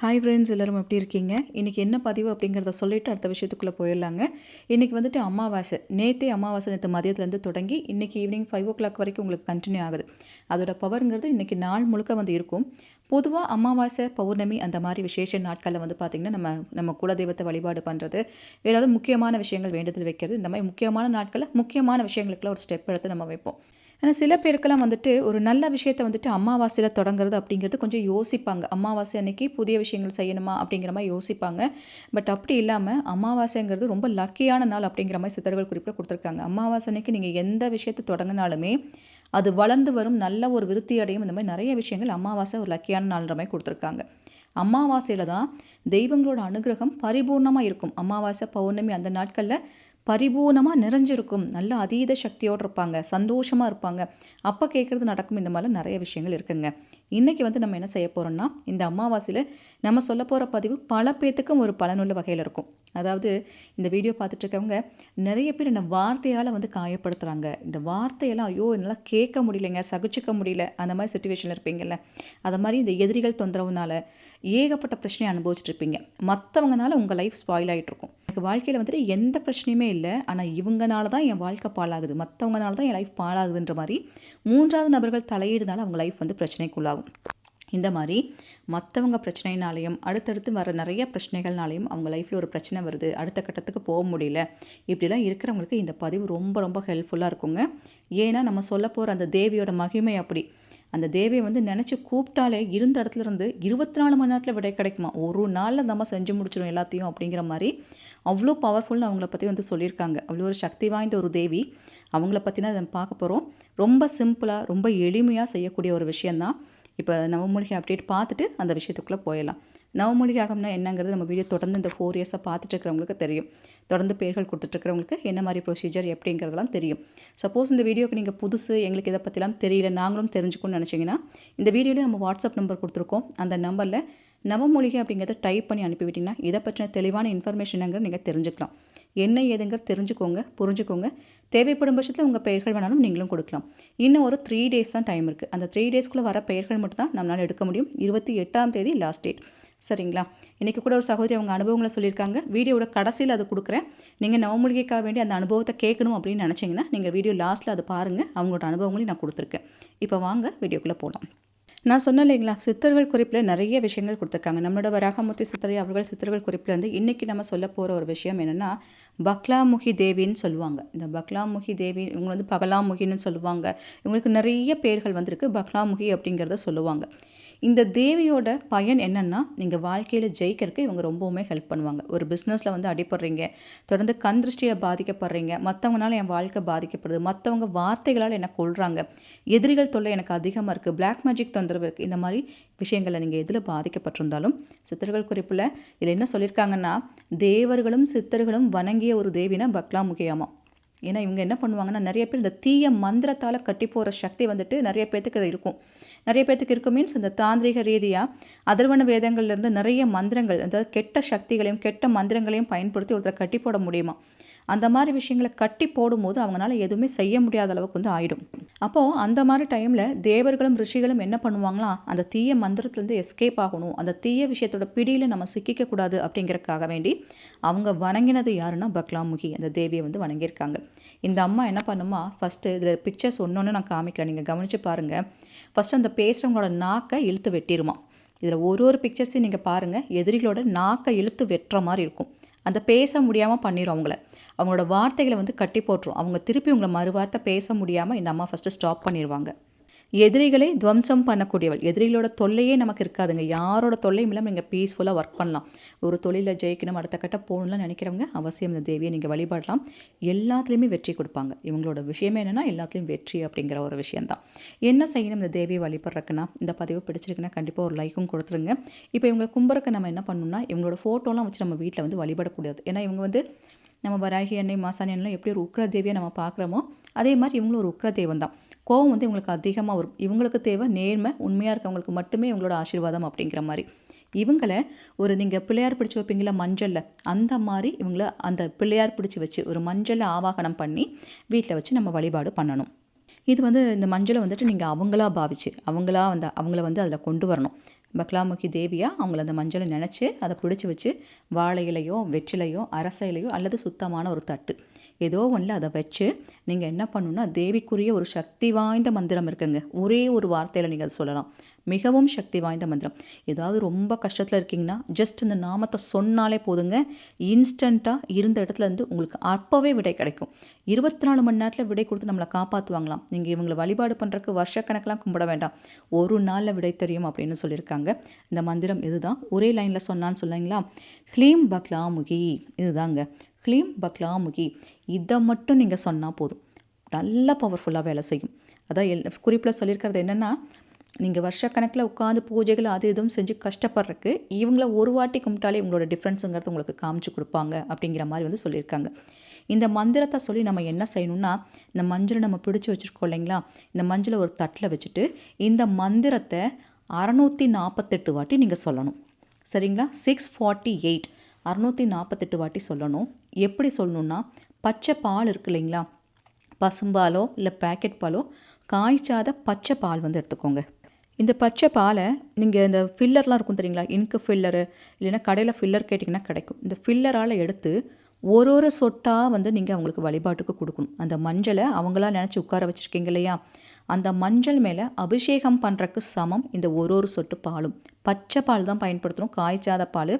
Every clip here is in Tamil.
ஹாய் ஃப்ரெண்ட்ஸ் எல்லோரும் எப்படி இருக்கீங்க? இன்றைக்கி என்ன பதிவு அப்படிங்கிறத சொல்லிவிட்டு அடுத்த விஷயத்துக்குள்ளே போயிடலாங்க. இன்றைக்கி வந்துட்டு அமாவாசை. நேற்றே அமாவாசை நேற்று மதியத்துலேருந்து தொடங்கி இன்றைக்கி ஈவினிங் ஃபைவ் ஓ கிளாக் வரைக்கும் உங்களுக்கு கண்டினியூ ஆகுது. அதோட பவருங்கிறது இன்றைக்கி நாள் முழுக்க வந்து இருக்கும். பொதுவாக அமாவாசை பௌர்ணமி அந்த மாதிரி விசேஷ நாட்களில் வந்து பார்த்திங்கன்னா நம்ம நம்ம குலதெய்வத்தை வழிபாடு பண்ணுறது ஏதாவது முக்கியமான விஷயங்கள் வேண்டுதல் வைக்கிறது இந்த மாதிரி முக்கியமான நாட்களில் முக்கியமான விஷயங்களுக்குலாம் ஒரு ஸ்டெப் எடுத்து நம்ம வைப்போம். ஆனால் சில பேருக்கெல்லாம் வந்துட்டு ஒரு நல்ல விஷயத்தை வந்துட்டு அமாவாசையில் தொடங்குறது அப்படிங்கிறது கொஞ்சம் யோசிப்பாங்க. அமாவாசை அன்னைக்கு புதிய விஷயங்கள் செய்யணுமா அப்படிங்கிற மாதிரி யோசிப்பாங்க. பட் அப்படி இல்லாமல் அமாவாசைங்கிறது ரொம்ப லக்கியான நாள் அப்படிங்கிற மாதிரி சித்தர்கள் குறிப்பில் கொடுத்துருக்காங்க. அமாவாசை அன்னைக்கு நீங்கள் எந்த விஷயத்தை தொடங்கினாலுமே அது வளர்ந்து வரும் நல்ல ஒரு விருத்தி அடையும் இந்த மாதிரி நிறைய விஷயங்கள் அமாவாசை ஒரு லக்கியான நாள்ன்ற மாதிரி கொடுத்துருக்காங்க. அமாவாசையில் தான் தெய்வங்களோட அனுகிரகம் பரிபூர்ணமாக இருக்கும். அமாவாசை பௌர்ணமி அந்த நாட்களில் பரிபூர்ணமாக நிறைஞ்சிருக்கும். நல்ல அதீத சக்தியோடு இருப்பாங்க. சந்தோஷமாக இருப்பாங்க. அப்போ கேட்குறது நடக்கும். இந்த மாதிரிலாம் நிறைய விஷயங்கள் இருக்குங்க. இன்றைக்கி வந்து நம்ம என்ன செய்ய போகிறோம்னா இந்த அமாவாசையில் நம்ம சொல்ல போகிற பதிவு பல பேத்துக்கும் ஒரு பலனுள்ள வகையில் இருக்கும். அதாவது இந்த வீடியோ பார்த்துட்ருக்கவங்க நிறைய பேர் என்ன வார்த்தையால் வந்து காயப்படுத்துகிறாங்க இந்த வார்த்தையெல்லாம் ஐயோ என்னால் கேட்க முடியலைங்க சகிச்சிக்க முடியல அந்த மாதிரி சுச்சுவேஷனில் இருப்பீங்கல்ல. அதை மாதிரி இந்த எதிரிகள் தொந்தரவுனால ஏகப்பட்ட பிரச்சனையை அனுபவிச்சுட்ருப்பீங்க மற்றவங்கனால உங்கள் லைஃப் ஸ்பாயில் ஆகிட்ருக்கும் எனக்கு வாழ்க்கையில் வந்துட்டு எந்த பிரச்சனையுமே இல்லை. ஆனால் இவங்கனால தான் என் வாழ்க்கை பாழாகுது. மற்றவங்கனால தான் என் லைஃப் பாழாகுதுன்ற மாதிரி மூன்றாவது நபர்கள் தலையிடுனால அவங்க லைஃப் வந்து பிரச்சனைக்குள்ளாகும். இந்த மாதிரி மற்றவங்க பிரச்சனைனாலையும் அடுத்தடுத்து வர நிறைய பிரச்சனைகள்னாலையும் அவங்க லைஃப்பில் ஒரு பிரச்சனை வருது. அடுத்த கட்டத்துக்கு போக முடியல. இப்படிலாம் இருக்கிறவங்களுக்கு இந்த பதிவு ரொம்ப ரொம்ப ஹெல்ப்ஃபுல்லாக இருக்குங்க. ஏன்னா நம்ம சொல்ல போகிற அந்த தேவியோட மகிமை அப்படி. அந்த தேவியை வந்து நினச்சி கூப்பிட்டாலே இருந்த இடத்துல இருந்து இருபத்தி நாலு மணி நேரத்தில் விடை கிடைக்குமா? ஒரு நாளில் நம்ம செஞ்சு முடிச்சிடும் எல்லாத்தையும் அப்படிங்கிற மாதிரி அவ்வளோ பவர்ஃபுல்னு அவங்கள பற்றி வந்து சொல்லியிருக்காங்க. அவ்வளோ ஒரு சக்தி வாய்ந்த ஒரு தேவி. அவங்கள பற்றினா அதை பார்க்க போகிறோம் ரொம்ப சிம்பிளாக ரொம்ப எளிமையாக செய்யக்கூடிய ஒரு விஷயந்தான் இப்போ நவமூலிகை அப்டேட் பார்த்துட்டு அந்த விஷயத்துக்குள்ளே போயிடலாம். நவமொழி ஆகம்னா என்னங்கிறது நம்ம வீடியோ தொடர்ந்து இந்த ஃபோர் இயர்ஸாக பார்த்துட்டு இருக்கிறவங்களுக்கு தெரியும். தொடர்ந்து பேர்கள் கொடுத்துட்ருக்கிறவங்களுக்கு என்ன மாதிரி ப்ரொசீஜர் எப்படிங்கிறதெல்லாம் தெரியும். சப்போஸ் இந்த வீடியோக்கு நீங்கள் புதுசு எங்களுக்கு இதை பற்றிலாம் தெரியல நாங்களும் தெரிஞ்சுக்கணும்னு நினச்சிங்கன்னா இந்த வீடியோவில் நம்ம வாட்ஸ்அப் நம்பர் கொடுத்துருக்கோம். அந்த நம்பரில் நவமொழிகை அப்படிங்கிறத டைப் பண்ணி அனுப்பிவிட்டிங்கன்னா இதை பற்றின தெளிவான இன்ஃபர்மேஷனுங்கிறது நீங்கள் தெரிஞ்சுக்கலாம். என்ன ஏதுங்கிறது தெரிஞ்சுக்கோங்க புரிஞ்சுக்கோங்க. தேவைப்படும் பட்சத்தில் உங்கள் பெயர்கள் வேணாலும் நீங்களும் கொடுக்கலாம். இன்னும் ஒரு த்ரீ டேஸ் தான் டைம் இருக்குது அந்த த்ரீ டேஸ்க்குள்ளே வர பெயர்கள் மட்டும் தான் நம்மளால் எடுக்க முடியும். இருபத்தி எட்டாம் தேதி லாஸ்ட் டேட் சரிங்களா? இன்றைக்கி கூட ஒரு சகோதரி அவங்க அனுபவங்களை சொல்லியிருக்காங்க. வீடியோட கடைசியில் அதை கொடுக்குறேன். நீங்கள் நவமூலிகைக்காக வேண்டி அந்த அனுபவத்தை கேட்கணும் அப்படின்னு நினச்சிங்கன்னா நீங்கள் வீடியோ லாஸ்ட்டில் அதை பாருங்கள் அவங்களோட அனுபவங்களையும் நான் கொடுத்துருக்கேன். இப்போ வாங்க வீடியோக்குள்ளே போகலாம் நான் சொன்னேன் இல்லைங்களா? சித்தர்கள் குறிப்பில் நிறைய விஷயங்கள் கொடுத்துருக்காங்க. நம்மளோட வராகமூர்த்தி சித்தரை அவர்கள் சித்தர்கள் குறிப்பில் வந்து இன்றைக்கி நம்ம சொல்ல போகிற ஒரு விஷயம் என்னென்னா பக்லாமுகி தேவின்னு சொல்லுவாங்க. இந்த பக்லாமுகி தேவி இவங்க வந்து பகலாமுகின்னு சொல்லுவாங்க. இவங்களுக்கு நிறைய பேர்கள் வந்திருக்கு. பக்லாமுகி அப்படிங்கிறத சொல்லுவாங்க. இந்த தேவியோட பயன் என்னென்னா நீங்கள் வாழ்க்கையில் ஜெயிக்கிறதுக்கு இவங்க ரொம்பவுமே ஹெல்ப் பண்ணுவாங்க. ஒரு பிஸ்னஸில் வந்து அடிப்படுறீங்க தொடர்ந்து கண் திருஷ்டியில் பாதிக்கப்படுறீங்க மற்றவங்களால என் வாழ்க்கை பாதிக்கப்படுது மற்றவங்க வார்த்தைகளால் என்னை கொள்கிறாங்க எதிரிகள் தொல்லை எனக்கு அதிகமாக இருக்குது பிளாக் மேஜிக் தொந்தரவு இருக்குது இந்த மாதிரி விஷயங்களில் நீங்கள் எதில் பாதிக்கப்பட்டிருந்தாலும் சித்தர்கள் குறிப்பில் இதில் என்ன சொல்லியிருக்காங்கன்னா தேவர்களும் சித்தர்களும் வணங்கிய ஒரு தேவினா பக்லாமுகியாமா ஏன்னா இவங்க என்ன பண்ணுவாங்கன்னா நிறைய பேர் இந்த தீய மந்திரத்தால் கட்டி போகிற சக்தி வந்துட்டு நிறைய பேர்த்துக்கு இருக்கும். நிறைய பேர்த்துக்கு இருக்கும். மீன்ஸ் இந்த தாந்திரிக ரீதியாக அதர்வன வேதங்கள்லேருந்து நிறைய மந்திரங்கள் அதாவது கெட்ட சக்திகளையும் கெட்ட மந்திரங்களையும் பயன்படுத்தி ஒருத்தர் கட்டி போட முடியுமா? அந்த மாதிரி விஷயங்களை கட்டி போடும்போது அவங்களால எதுவுமே செய்ய முடியாத அளவுக்கு வந்து ஆயிடும். அப்போது அந்த மாதிரி டைமில் தேவர்களும் ரிஷிகளும் என்ன பண்ணுவாங்களாம் அந்த தீய மந்திரத்துலேருந்து எஸ்கேப் ஆகணும். அந்த தீய விஷயத்தோட பிடியில் நம்ம சிக்கிக்கக்கூடாது அப்படிங்கிறதுக்காக வேண்டி அவங்க வணங்கினது யாருன்னா பக்லாமுகி. அந்த தேவியை வந்து வணங்கியிருக்காங்க. இந்த அம்மா என்ன பண்ணுமா? ஃபஸ்ட்டு இதில் பிக்சர்ஸ் ஒன்று ஒன்று நான் காமிக்கிறேன். நீங்கள் கவனித்து பாருங்கள் ஃபஸ்ட்டு அந்த பேசுகிறவங்களோட நாக்கை இழுத்து வெட்டிடுமா இதில் ஒரு ஒரு பிக்சர்ஸையும் நீங்கள் பாருங்கள் எதிரிகளோட நாக்கை இழுத்து வெட்டுற மாதிரி இருக்கும். அந்த பேச முடியாமல் பண்ணிடும் அவங்கள. அவங்களோட வார்த்தைகளை வந்து கட்டி போட்டுரும். அவங்க திருப்பி உங்களை மறுவார்த்தை பேச முடியாமல் இந்த அம்மா ஃபஸ்ட்டு ஸ்டாப் பண்ணிடுவாங்க எதிரிகளை துவம்சம் பண்ணக்கூடியவள். எதிரிகளோட தொல்லையே நமக்கு இருக்காதுங்க. யாரோட தொல்லையும் இல்லாமல் நீங்கள் பீஸ்ஃபுல்லாக ஒர்க் பண்ணலாம். ஒரு தொழிலில் ஜெயிக்கணும் அடுத்த கட்ட போகணும்லாம் நினைக்கிறவங்க அவசியம் இந்த தேவியை நீங்கள் வழிபடலாம். எல்லாத்துலேயுமே வெற்றி கொடுப்பாங்க. இவங்களோட விஷயமே என்னென்னா எல்லாத்துலேயும் வெற்றி அப்படிங்கிற ஒரு விஷயந்தான் என்ன செய்யணும் இந்த தேவியை வழிபடுறக்குன்னா இந்த பதிவு பிடிச்சிருக்குன்னா கண்டிப்பாக ஒரு லைக்கும் கொடுத்துருங்க. இப்போ இவங்களை கும்புறக்கு நம்ம என்ன பண்ணணும்னா இவங்களோட ஃபோட்டோலாம் வச்சு நம்ம வீட்டில் வந்து வழிபடக்கூடாது. ஏன்னா இவங்க வந்து நம்ம வராகி எண்ணெய் மாசாணி எண்ணெய் எப்படி ஒரு உக்ர தேவியை நம்ம பார்க்குறோமோ அதே மாதிரி இவங்களும் ஒரு உக்ர தெய்வம் தான் கோவம் வந்து இவங்களுக்கு அதிகமாக வரும். இவங்களுக்கு தேவை நேர்மை உண்மையாக இருக்கவங்களுக்கு மட்டுமே இவங்களோட ஆசீர்வாதம் அப்படிங்கிற மாதிரி. இவங்களை ஒரு நீங்கள் பிள்ளையார் பிடிச்சி வைப்பீங்களா மஞ்சளில் அந்த மாதிரி இவங்கள அந்த பிள்ளையார் பிடிச்சி வச்சு ஒரு மஞ்சளில் ஆவாகனம் பண்ணி வீட்டில் வச்சு நம்ம வழிபாடு பண்ணணும். இது வந்து இந்த மஞ்சளை வந்துட்டு நீங்கள் அவங்களா பாவிச்சு அவங்களா வந்து அவங்கள வந்து அதில் கொண்டு வரணும். பக்லாமுகி தேவியாக அவங்கள அந்த மஞ்சளை நினச்சி அதை பிடிச்சி வச்சு வாழை இலையோ வெற்றிலையோ அரச இலையோ அல்லது சுத்தமான ஒரு தட்டு. ஏதோ ஒன்றில் அதை வச்சு நீங்கள் என்ன பண்ணணும்னா தேவிக்குரிய ஒரு சக்தி வாய்ந்த மந்திரம் இருக்குங்க. ஒரே ஒரு வார்த்தையில் நீங்கள் அதை சொல்லலாம். மிகவும் சக்தி வாய்ந்த மந்திரம். ஏதாவது ரொம்ப கஷ்டத்தில் இருக்கீங்கன்னா ஜஸ்ட் இந்த நாமத்தை சொன்னாலே போதுங்க. இன்ஸ்டண்ட்டாக இருந்த இடத்துல இருந்து உங்களுக்கு அப்போவே விடை கிடைக்கும். இருபத்தி நாலு மணி நேரத்தில் விடை கொடுத்து நம்மளை காப்பாற்றுவாங்களாம் நீங்கள் இவங்களை வழிபாடு பண்ணுறக்கு வருஷக்கணக்கெலாம் கும்பிட வேண்டாம். ஒரு நாளில் விடை தெரியும் அப்படின்னு சொல்லியிருக்காங்க. இந்த மந்திரம் இதுதான். ஒரே லைனில் சொன்னான்னு சொன்னீங்களா? ஹ்லீம் பக்லாமுகி. இதுதாங்க. க்ளீம் பக்லாமுகி இதை மட்டும் நீங்கள் சொன்னால் போதும். நல்லா பவர்ஃபுல்லாக வேலை செய்யும். அதான் எல் குறிப்பில் சொல்லியிருக்கிறது என்னென்னா நீங்கள் வருஷக்கணக்கில் உட்காந்து பூஜைகள் அது இதுவும் செஞ்சு கஷ்டப்படுறக்கு இவங்கள ஒரு வாட்டி கும்பிட்டாலே உங்களோட டிஃப்ரென்ஸுங்கிறது உங்களுக்கு காமிச்சு கொடுப்பாங்க அப்படிங்கிற மாதிரி வந்து சொல்லியிருக்காங்க. இந்த மந்திரத்தை சொல்லி நம்ம என்ன செய்யணும்னா இந்த மஞ்சளை நம்ம பிடிச்சி வச்சுருக்கோம் இல்லைங்களா? இந்த மஞ்சளை ஒரு தட்டில் வச்சுட்டு இந்த மந்திரத்தை அறநூற்றி நாற்பத்தெட்டு வாட்டி நீங்கள் சொல்லணும். சரிங்களா? சிக்ஸ் ஃபார்ட்டி எயிட் அறநூற்றி நாற்பத்தெட்டு வாட்டி சொல்லணும். எப்படி சொல்லணுன்னா பச்சை பால் இருக்கு இல்லைங்களா? பசும்பாலோ இல்லை பேக்கெட் பாலோ காய்ச்சாத பச்சை பால் வந்து எடுத்துக்கோங்க. இந்த பச்சை பாலை நீங்கள் இந்த ஃபில்லர்லாம் இருக்கும் தெரியுங்களா? இன்க்கு ஃபில்லரு இல்லைன்னா கடையில் ஃபில்லர் கேட்டிங்கன்னா கிடைக்கும். இந்த ஃபில்லரால் எடுத்து ஒரு ஒரு சொட்டாக வந்து நீங்கள் அவங்களுக்கு வழிபாட்டுக்கு கொடுக்கணும். அந்த மஞ்சளை அவங்களா நினச்சி உட்கார வச்சுருக்கீங்க இல்லையா? அந்த மஞ்சள் மேலே அபிஷேகம் பண்ணுறக்கு சமம் இந்த ஒரு ஒரு சொட்டு பாலும். பச்சை பால் தான் பயன்படுத்தணும் காய்ச்சாத பால்.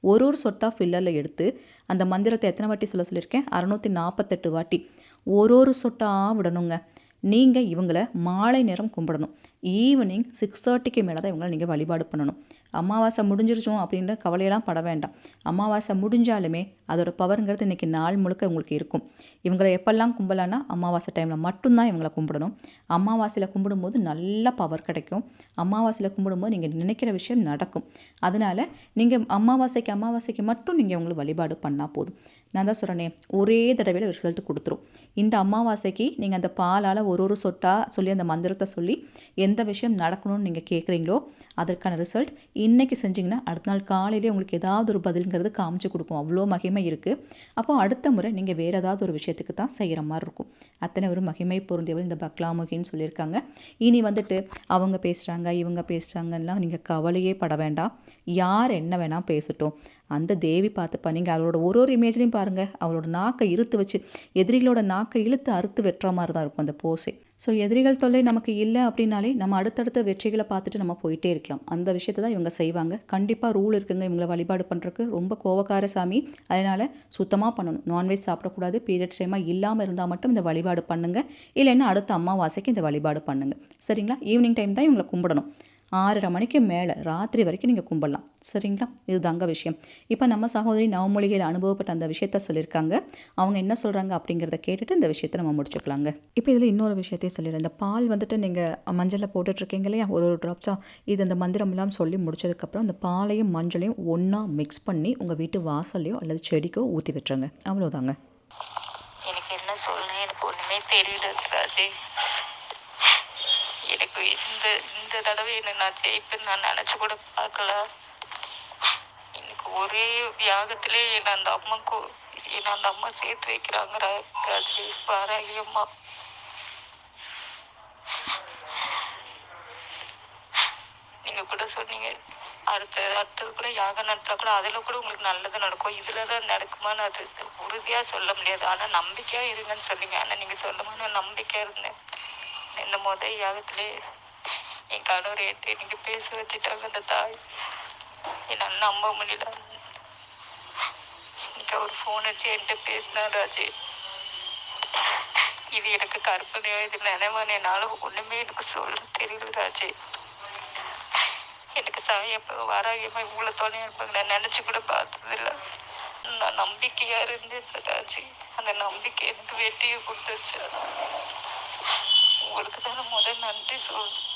ஒரு ஒரு சொட்டாக ஃபில்லரில் எடுத்து அந்த மந்திரத்தை எத்தனை வாட்டி சொல்ல சொல்லியிருக்கேன்? அறநூற்றி நாற்பத்தெட்டு வாட்டி. ஒரு ஒரு சொட்டாக விடணுங்க. நீங்கள் இவங்கள மாலை நேரம் கும்பிடணும். ஈவினிங் சிக்ஸ் தேர்ட்டிக்கு மேலே தான் இவங்களை நீங்கள் வழிபாடு பண்ணணும். அமாவாசை முடிஞ்சிருச்சோம் அப்படின்ற கவலையெல்லாம் பட வேண்டாம். அமாவாசை முடிஞ்சாலுமே அதோட பவருங்கிறது இன்றைக்கி நாள் முழுக்க உங்களுக்கு இருக்கும். இவங்களை எப்பெல்லாம் கும்பலான்னா அமாவாசை டைமில் மட்டும்தான் இவங்களை கும்பிடணும். அமாவாசையில் கும்பிடும்போது நல்ல பவர் கிடைக்கும். அமாவாசையில் கும்பிடும்போது நீங்கள் நினைக்கிற விஷயம் நடக்கும். அதனால் நீங்கள் அமாவாசைக்கு அமாவாசைக்கு மட்டும் நீங்கள் உங்களுக்கு வழிபாடு பண்ணால் போதும். நான் தான் சொல்கிறேனே ஒரே தடவையில் ரிசல்ட் கொடுத்துரும். இந்த அமாவாசைக்கு நீங்கள் அந்த பாலால் ஒரு ஒரு சொட்டாக சொல்லி அந்த மந்திரத்தை சொல்லி எந்த விஷயம் நடக்கணும்னு நீங்கள் கேட்குறீங்களோ அதற்கான ரிசல்ட் இன்றைக்கி செஞ்சிங்கன்னா அடுத்த நாள் காலையிலே உங்களுக்கு ஏதாவது ஒரு பதிலுங்கிறது காமிச்சு கொடுக்கும். அவ்வளோ மகிமை இருக்குது அப்போ அடுத்த முறை நீங்கள் வேறு ஏதாவது ஒரு விஷயத்துக்கு தான் செய்கிற மாதிரி இருக்கும். அத்தனை ஒரு மகிமை பொருந்தியவள் இந்த பக்லாமுகின்னு சொல்லியிருக்காங்க. இனி வந்துட்டு அவங்க பேசுகிறாங்க இவங்க பேசுகிறாங்கன்னா நீங்கள் கவலையே பட வேண்டாம். யார் என்ன வேணால் பேசட்டும். அந்த தேவி பார்த்துப்பா நீங்கள் அவளோட ஒரு ஒரு இமேஜ்லையும் பாருங்கள் அவளோட நாக்கை இழுத்து வச்சு எதிரிகளோட நாக்கை இழுத்து அறுத்து வெட்டுற மாதிரி தான் இருக்கும் அந்த போஸே ஸோ எதிரிகள் தொல்லை நமக்கு இல்லை அப்படின்னாலே நம்ம அடுத்தடுத்த வெற்றிகளை பார்த்துட்டு நம்ம போயிட்டே இருக்கலாம். அந்த விஷயத்தை தான் இவங்க செய்வாங்க. கண்டிப்பாக ரூல் இருக்குங்க. இவங்களை வழிபாடு பண்ணுறதுக்கு ரொம்ப கோவக்கார சாமி. அதனால் சுத்தமாக பண்ணணும். நான்வெஜ் சாப்பிடக்கூடாது. பீரியட்ஸ் டைமாக இல்லாமல் இருந்தால் மட்டும் இந்த வழிபாடு பண்ணுங்கள் இல்லைன்னா அடுத்த அம்மாவாசைக்கு இந்த வழிபாடு பண்ணுங்கள் சரிங்களா? ஈவினிங் டைம் தான் இவங்களை கும்பிடணும். ஆறரை மணிக்கு மேலே ராத்திரி வரைக்கும் நீங்கள் கும்பிடலாம். சரிங்களா? இது தாங்க விஷயம். இப்போ நம்ம சகோதரி நவமொழிகள் அனுபவப்பட்ட அந்த விஷயத்த சொல்லியிருக்காங்க. அவங்க என்ன சொல்கிறாங்க அப்படிங்கிறத கேட்டுட்டு இந்த விஷயத்தை நம்ம முடிச்சுக்கலாங்க. இப்போ இதில் இன்னொரு விஷயத்தையும் சொல்லிடுறேன். இந்த பால் வந்துட்டு நீங்கள் மஞ்சளில் போட்டுட்ருக்கீங்க இல்லையா? ஒரு ஒரு ட்ராப்ஸாக இது அந்த மந்திரம் எல்லாம் சொல்லி முடிச்சதுக்கப்புறம் அந்த பாலையும் மஞ்சளையும் ஒன்றா மிக்ஸ் பண்ணி உங்கள் வீட்டு வாசல்லையோ அல்லது செடிக்கோ ஊற்றி விட்டுருங்க. அவ்வளோதாங்க எனக்கு என்ன சொல்லணும் எனக்கு ஒன்றுமே தெரியல இந்த இந்த தடவை என்ன நான் ஜெயிப்பேன்னு நான் நினைச்சு கூட பார்க்கல. எனக்கு ஒரே வியாகத்திலே என்ன அந்த அம்மாக்கு என்ன அந்த அம்மா சேர்த்து வைக்கிறாங்க ராஜி பாராகி அம்மா நீங்க கூட சொன்னீங்க அடுத்த அடுத்தது கூட யாகம் நடத்தா கூட அதுல கூட உங்களுக்கு நல்லது நடக்கும். இதுலதான் நடக்குமான்னு அது உறுதியா சொல்ல முடியாது. ஆனா நம்பிக்கையா இருங்கன்னு சொன்னீங்க. ஆனா நீங்க சொல்லும்போது நான் நம்பிக்கையா இருந்தேன். இந்த முதல் யாகத்திலே என் கணவர் ஏற்று இன்னைக்கு பேச வச்சுட்டாங்க அந்த தாய். என்ன நம்ப முடியல. இன்னைக்கு ஒரு ஃபோன் வச்சு என்கிட்ட பேசினார் ராஜி. இது எனக்கு கற்பனையோ இது நினைவான என்னால ஒண்ணுமே எனக்கு சொல்ல தெரியல ராஜி. எனக்கு சாயப்ப வராயமா இவ்வளவு துணையா இருப்பாங்க நான் நினைச்சு கூட பார்த்ததில்ல. நான் நம்பிக்கையா இருந்தேன் ராஜி. அந்த நம்பிக்கை எனக்கு வெற்றியை கொடுத்துச்சு. உங்களுக்கு தானே முதல் நன்றி சொல்லணும்.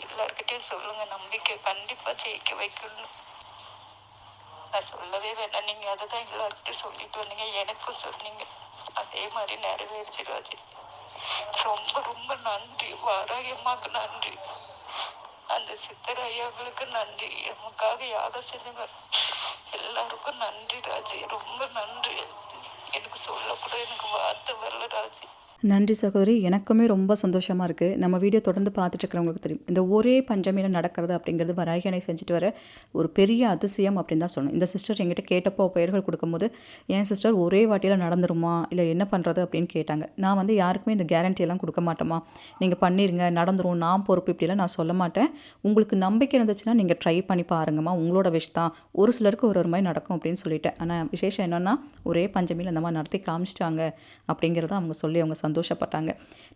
எல்லார்கிட்டயும் சொல்லுங்க. நம்பிக்கை கண்டிப்பா ஜெயிக்க வைக்கணும். நான் சொல்லவே வேண்டாம். நீங்க அதுதான் எல்லார்கிட்டயும் சொல்லிட்டு வந்தீங்க. எனக்கும் சொன்னீங்க. அதே மாதிரி நிறைவேறிச்சு ரொம்ப ரொம்ப நன்றி. வாராயம்மாக்கு நன்றி. அந்த சித்தர் ஐயாங்களுக்கு நன்றி. நமக்காக யாகம் செஞ்சவங்க எல்லாருக்கும் நன்றி ராஜி. ரொம்ப நன்றி. எனக்கு சொல்லக்கூட எனக்கு வார்த்தை வரல ராஜி. நன்றி சகோதரி. எனக்குமே ரொம்ப சந்தோஷமாக இருக்குது நம்ம வீடியோ தொடர்ந்து பார்த்துட்டு இருக்கிறவங்களுக்கு தெரியும். இந்த ஒரே பஞ்சமியில் நடக்கிறது அப்படிங்கிறது வராகி செஞ்சுட்டு வர ஒரு பெரிய அதிசயம் அப்படின்னு தான் சொல்லணும். இந்த சிஸ்டர் என்கிட்ட கேட்டப்போ பெயர்கள் கொடுக்கும்போது என் சிஸ்டர் ஒரே வாட்டியில் நடந்துருமா? இல்லை என்ன பண்ணுறது அப்படின்னு கேட்டாங்க. நான் வந்து யாருக்குமே இந்த கேரண்டியெல்லாம் கொடுக்க மாட்டோமா நீங்கள் பண்ணிடுங்க நடந்துரும். நான் பொறுப்பு இப்படிலாம் நான் சொல்ல மாட்டேன். உங்களுக்கு நம்பிக்கை இருந்துச்சுன்னா நீங்கள் ட்ரை பண்ணி பாருங்கம்மா. உங்களோட விஷ் தான். ஒரு சிலருக்கு ஒரு ஒரு மாதிரி நடக்கும் அப்படின்னு சொல்லிட்டேன். ஆனால் விசேஷம் என்னென்னா ஒரே பஞ்சமியில் அந்த மாதிரி நடத்தி காமிச்சிட்டாங்க அப்படிங்கிறத அவங்க சொல்லி அவங்க சந்தோஷப்பட்டாங்க.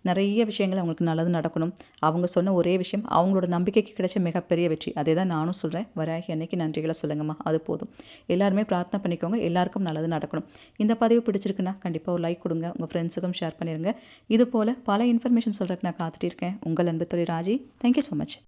நிறைய விஷயங்கள் அவங்களுக்கு நல்லது நடக்கணும். அவங்க சொன்ன ஒரே விஷயம் அவங்களோட நம்பிக்கைக்கு கிடைச்ச மிகப்பெரிய வெற்றி. அதே தான் நானும் சொல்கிறேன் வராகி அன்னைக்கு நன்றிகளை சொல்லுங்கம்மா. அது போதும். எல்லாருமே பிரார்த்தனை பண்ணிக்கோங்க. எல்லாருக்கும் நல்லது நடக்கணும். இந்த பதிவு பிடிச்சிருக்குன்னா கண்டிப்பாக ஒரு லைக் கொடுங்க. உங்கள் ஃப்ரெண்ட்ஸுக்கும் ஷேர் பண்ணிடுங்க இது போல் பல இன்ஃபர்மேஷன் சொல்கிறதுக்கு நான் காத்துட்டு இருக்கேன். உங்கள் அன்பு தொழில் ராஜி. Thank you so much